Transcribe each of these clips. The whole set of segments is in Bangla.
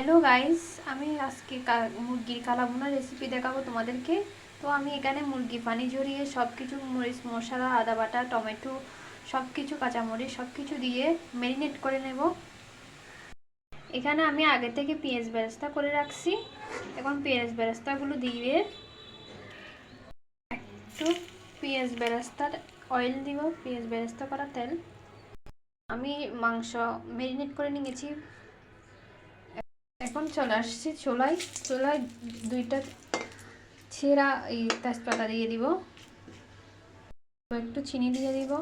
হ্যালো গাইস আমি আজকে মুরগির কালাভুনা রেসিপি দেখাবো তোমাদেরকে। তো আমি এখানে মুরগি, পানি ঝরিয়ে সব কিছু মরিচ, মশলা, আদা বাটা, টমেটো সব কিছু কাঁচামরিচ সব কিছু দিয়ে ম্যারিনেট করে নেব। এখানে আমি আগে থেকে পেঁয়াজ বেরেস্তা করে রাখছি। এখন পেঁয়াজ বেরেস্তাগুলো দিয়ে একটু পেঁয়াজ বেরেস্তার অয়েল দিব। পেঁয়াজ বেরেস্তা করা তেল। আমি মাংস ম্যারিনেট করে নিয়েছি। এখন চলে আসছি চোলায়। চোলায় দুইটা ছেঁড়া এই তেজপাতা দিয়ে দিব। একটু চিনি দিয়ে দিব।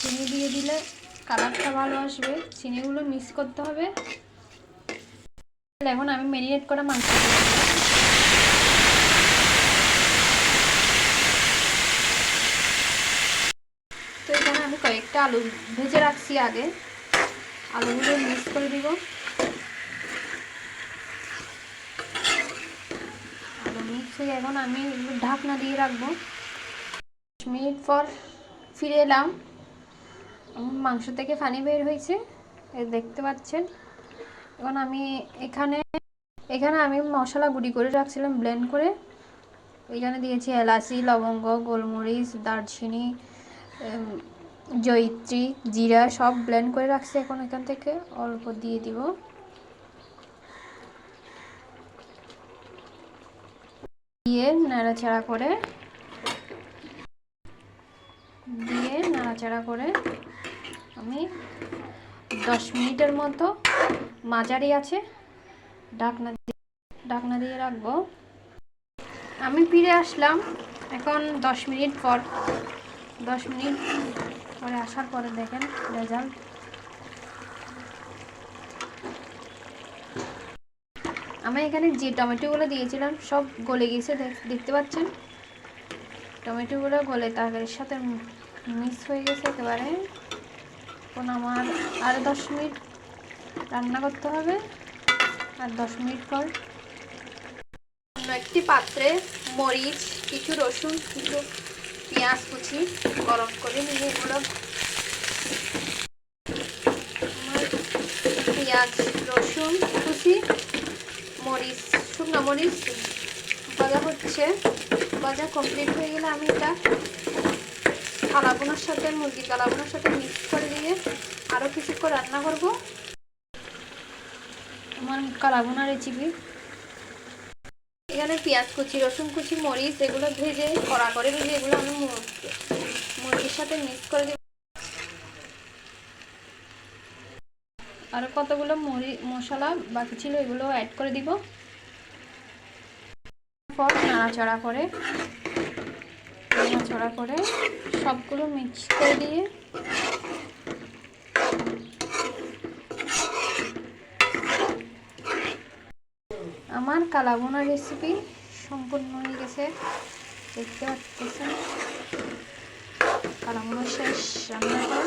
চিনি দিয়ে দিলে কালারটা ভালো আসবে। চিনিগুলো মিক্স করতে হবে। এখন আমি ম্যারিনেট করা মাংস তো এখানে আমি কয়েকটা আলু ভেজে রাখছি আগে। আলুগুলো মিক্স করে দিব। মিক্স এখন আমি ঢাকনা দিয়ে রাখব। দশ মিনিট পর ফিরে এলাম। মাংস থেকে পানি বের হয়েছে দেখতে পাচ্ছেন। এখন আমি এখানে এখানে আমি মশলা গুঁড়ি করে রাখছিলাম ব্লেন্ড করে। এখানে দিয়েছি এলাচি, লবঙ্গ, গোলমরিচ, দারচিনি জয়িত্রী, জিরা, সব ব্লেন্ড করে রাখছি এখন এখান থেকে। অল্প দিয়ে দিব। দিয়ে নাড়াচাড়া করে, দিয়ে নাড়াচাড়া করে আমি দশ মিনিটের মতো মাঝারি আছে, ডাকনা দিয়ে ঢাকনা দিয়ে রাখব। আমি ফিরে আসলাম এখন দশ মিনিট পর। দশ মিনিট পরে আসার পরে দেখেন রেজাল্ট। আমি এখানে যে টমেটোগুলো দিয়েছিলাম, সব গলে গেছে, দেখ- দেখতে পাচ্ছেন? টমেটোগুলো গলে তরকারির সাথে মিক্স হয়ে গেছে একেবারে। এখন আমার আর দশ মিনিট রান্না করতে হবে, আর দশ মিনিট পর অন্য একটি পাত্রে মরিচ, কিছু রসুন, কিছু পেঁয়াজ কুচি গরম করে নিয়ে এগুলো। পেঁয়াজ, রসুন কুচি মরিচ, শুকনো মরিচ ভাজা হচ্ছে। ভাজা কমপ্লিট হয়ে গেলে আমি এটা কালাবোনার সাথে মুরগি কালাবোনার সাথে মিক্স করে দিয়ে আরও কিছুক্ষণ রান্না করব। আমার কালাবোনা রেসিপি এখানে পেঁয়াজ কুচি, রসুন কুচি, মরিচ, এগুলো ভেজে কড়া করে ভেজে এগুলো আমি মুরগির সাথে মিক্স করে দিব। আর কতগুলো মরি, মশলা বাকি ছিল এগুলো অ্যাড করে দিব। পর নাড়াচাড়া করে নাড়াচাড়া করে সবগুলো মিক্স করে দিয়ে আমার কালাবোনা রেসিপি সম্পূর্ণ হয়ে গেছে। দেখতে পাচ্ছেন? কালাবোনা শেষ রান্না করা